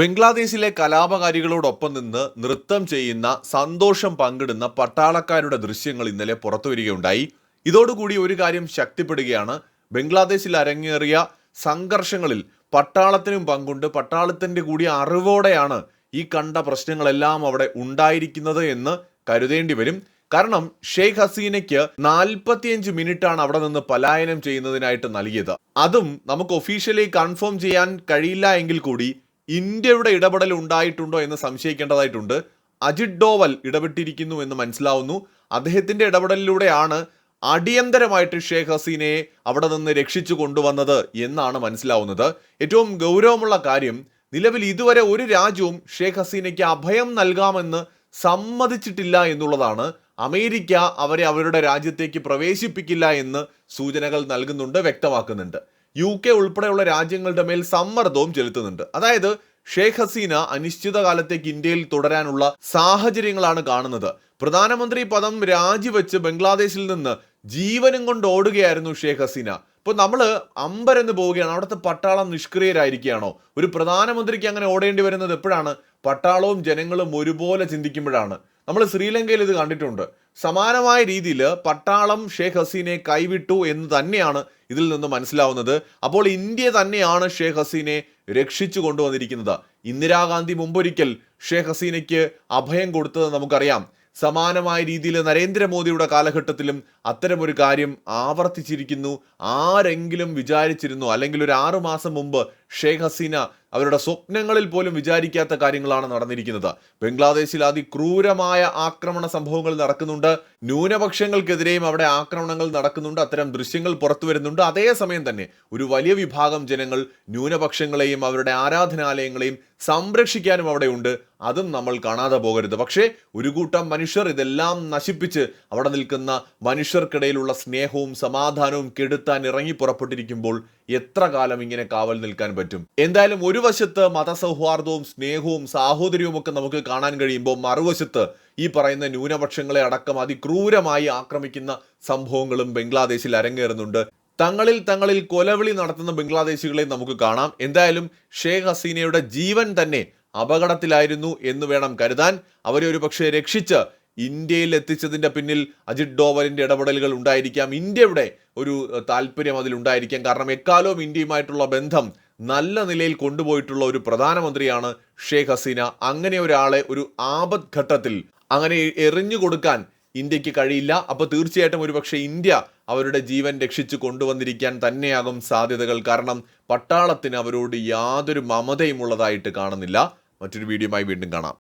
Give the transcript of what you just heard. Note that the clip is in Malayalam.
ബംഗ്ലാദേശിലെ കലാപകാരികളോടൊപ്പം നിന്ന് നൃത്തം ചെയ്യുന്ന സന്തോഷം പങ്കിടുന്ന പട്ടാളക്കാരുടെ ദൃശ്യങ്ങൾ ഇന്നലെ പുറത്തുവരികയുണ്ടായി ഇതോടുകൂടി ഒരു കാര്യം ശക്തിപ്പെടുകയാണ്. ബംഗ്ലാദേശിൽ അരങ്ങേറിയ സംഘർഷങ്ങളിൽ പട്ടാളത്തിനും പങ്കുണ്ട്. പട്ടാളത്തിന്റെ കൂടി അറിവോടെയാണ് ഈ കണ്ട പ്രശ്നങ്ങളെല്ലാം അവിടെ ഉണ്ടായിരിക്കുന്നത് എന്ന് കരുതേണ്ടി വരും. കാരണം ഷെയ്ഖ് ഹസീനയ്ക്ക് നാൽപ്പത്തിയഞ്ച് മിനിറ്റാണ് അവിടെ നിന്ന് പലായനം ചെയ്യുന്നതിനായിട്ട് നൽകിയത്. അതും നമുക്ക് ഒഫീഷ്യലി കൺഫേം ചെയ്യാൻ കഴിയില്ല എങ്കിൽ കൂടി ഇന്ത്യയുടെ ഇടപെടൽ ഉണ്ടായിട്ടുണ്ടോ എന്ന് സംശയിക്കേണ്ടതായിട്ടുണ്ട്. അജിത് ഡോവൽ ഇടപെട്ടിരിക്കുന്നു എന്ന് മനസ്സിലാവുന്നു. അദ്ദേഹത്തിന്റെ ഇടപെടലിലൂടെയാണ് അടിയന്തരമായിട്ട് ഷേഖ് ഹസീനയെ അവിടെ നിന്ന് രക്ഷിച്ചു കൊണ്ടുവന്നത് എന്നാണ് മനസ്സിലാവുന്നത്. ഏറ്റവും ഗൗരവമുള്ള കാര്യം നിലവിൽ ഇതുവരെ ഒരു രാജ്യവും ഷേഖ് ഹസീനയ്ക്ക് അഭയം നൽകാമെന്ന് സമ്മതിച്ചിട്ടില്ല എന്നുള്ളതാണ്. അമേരിക്ക അവരെ അവരുടെ രാജ്യത്തേക്ക് പ്രവേശിപ്പിക്കില്ല എന്ന് സൂചനകൾ നൽകുന്നുണ്ട് വ്യക്തമാക്കുന്നുണ്ട്. യു കെ ഉൾപ്പെടെയുള്ള രാജ്യങ്ങളുടെ മേൽ സമ്മർദ്ദവും ചെലുത്തുന്നുണ്ട്. അതായത് ഷെയ്ഖ് ഹസീന അനിശ്ചിതകാലത്തേക്ക് ഇന്ത്യയിൽ തുടരാനുള്ള സാഹചര്യങ്ങളാണ് കാണുന്നത്. പ്രധാനമന്ത്രി പദം രാജിവെച്ച് ബംഗ്ലാദേശിൽ നിന്ന് ജീവനും കൊണ്ട് ഓടുകയായിരുന്നു ഷെയ്ഖ് ഹസീന. ഇപ്പോൾ നമ്മൾ അമ്പരന്ന് പോവുകയാണ്. അവിടുത്തെ പട്ടാളം നിഷ്ക്രിയരായിരിക്കുകയാണോ? ഒരു പ്രധാനമന്ത്രിക്ക് അങ്ങനെ ഓടേണ്ടി വരുന്നത് എപ്പോഴാണ്? പട്ടാളവും ജനങ്ങളും ഒരുപോലെ ചിന്തിക്കുമ്പോഴാണ്. നമ്മൾ ശ്രീലങ്കയിൽ ഇത് കണ്ടിട്ടുണ്ട്. സമാനമായ രീതിയിൽ പട്ടാളം ഷേഖ് ഹസീനെ കൈവിട്ടു എന്ന് തന്നെയാണ് ഇതിൽ നിന്ന് മനസ്സിലാവുന്നത്. അപ്പോൾ ഇന്ത്യ തന്നെയാണ് ഷേഖ് ഹസീനെ രക്ഷിച്ചു കൊണ്ടുവന്നിരിക്കുന്നത്. ഇന്ദിരാഗാന്ധി മുമ്പൊരിക്കൽ ഷേഖ് ഹസീനയ്ക്ക് അഭയം കൊടുത്തത് നമുക്കറിയാം. സമാനമായ രീതിയിൽ നരേന്ദ്രമോദിയുടെ കാലഘട്ടത്തിലും അത്തരമൊരു കാര്യം ആവർത്തിച്ചിരിക്കുന്നു. ആരെങ്കിലും വിചാരിച്ചിരുന്നു അല്ലെങ്കിൽ ഒരു ആറുമാസം മുമ്പ് ഷെയ്ഖ് ഹസീന അവരുടെ സ്വപ്നങ്ങളിൽ പോലും വിചാരിക്കാത്ത കാര്യങ്ങളാണ് നടന്നിരിക്കുന്നത്. ബംഗ്ലാദേശിൽ അതിക്രൂരമായ ആക്രമണ സംഭവങ്ങൾ നടക്കുന്നുണ്ട്. ന്യൂനപക്ഷങ്ങൾക്കെതിരെയും അവിടെ ആക്രമണങ്ങൾ നടക്കുന്നുണ്ട്. അത്തരം ദൃശ്യങ്ങൾ പുറത്തു വരുന്നുണ്ട്. അതേസമയം തന്നെ ഒരു വലിയ വിഭാഗം ജനങ്ങൾ ന്യൂനപക്ഷങ്ങളെയും അവരുടെ ആരാധനാലയങ്ങളെയും സംരക്ഷിക്കാനും അവിടെ ഉണ്ട്. അതും നമ്മൾ കാണാതെ പോകരുത്. പക്ഷേ ഒരു കൂട്ടം മനുഷ്യർ ഇതെല്ലാം നശിപ്പിച്ച് അവിടെ നിൽക്കുന്ന മനുഷ്യർക്കിടയിലുള്ള സ്നേഹവും സമാധാനവും കെടുത്താൻ ഇറങ്ങി പുറപ്പെട്ടിരിക്കുമ്പോൾ എത്ര കാലം ഇങ്ങനെ കാവൽ നിൽക്കാൻ പറ്റും? എന്തായാലും ഒരു വശത്ത് മതസൗഹാർദ്ദവും സ്നേഹവും സാഹോദര്യവും ഒക്കെ നമുക്ക് കാണാൻ കഴിയുമ്പോൾ മറുവശത്ത് ഈ പറയുന്ന ന്യൂനപക്ഷങ്ങളെ അടക്കം അതിക്രൂരമായി ആക്രമിക്കുന്ന സംഭവങ്ങളും ബംഗ്ലാദേശിൽ അരങ്ങേറുന്നുണ്ട്. തങ്ങളിൽ തങ്ങളിൽ കൊലവിളി നടത്തുന്ന ബംഗ്ലാദേശികളെ നമുക്ക് കാണാം. എന്തായാലും ഷേഖ് ഹസീനയുടെ ജീവൻ തന്നെ അപകടത്തിലായിരുന്നു എന്ന് വേണം കരുതാൻ. അവരെ ഒരു പക്ഷേ രക്ഷിച്ച് ഇന്ത്യയിൽ എത്തിച്ചതിന്റെ പിന്നിൽ അജിത് ഡോവലിന്റെ ഇടപെടലുകൾ ഉണ്ടായിരിക്കാം. ഇന്ത്യയുടെ ഒരു താല്പര്യം അതിലുണ്ടായിരിക്കാം കാരണം എക്കാലവും ഇന്ത്യയുമായിട്ടുള്ള ബന്ധം നല്ല നിലയിൽ കൊണ്ടുപോയിട്ടുള്ള ഒരു പ്രധാനമന്ത്രിയാണ് ഷേഖ് ഹസീന. അങ്ങനെ ഒരാളെ ഒരു ആപത് ഘട്ടത്തിൽ അങ്ങനെ എറിഞ്ഞു കൊടുക്കാൻ ഇന്ത്യയ്ക്ക് കഴിയില്ല. അപ്പോൾ തീർച്ചയായിട്ടും ഒരുപക്ഷെ ഇന്ത്യ അവരുടെ ജീവൻ രക്ഷിച്ചു കൊണ്ടുവന്നിരിക്കാൻ തന്നെയാകും സാധ്യതകൾ. കാരണം പട്ടാളത്തിന് അവരോട് യാതൊരു മമതയും ഉള്ളതായിട്ട് കാണുന്നില്ല. മറ്റൊരു വീഡിയോയുമായി വീണ്ടും കാണാം.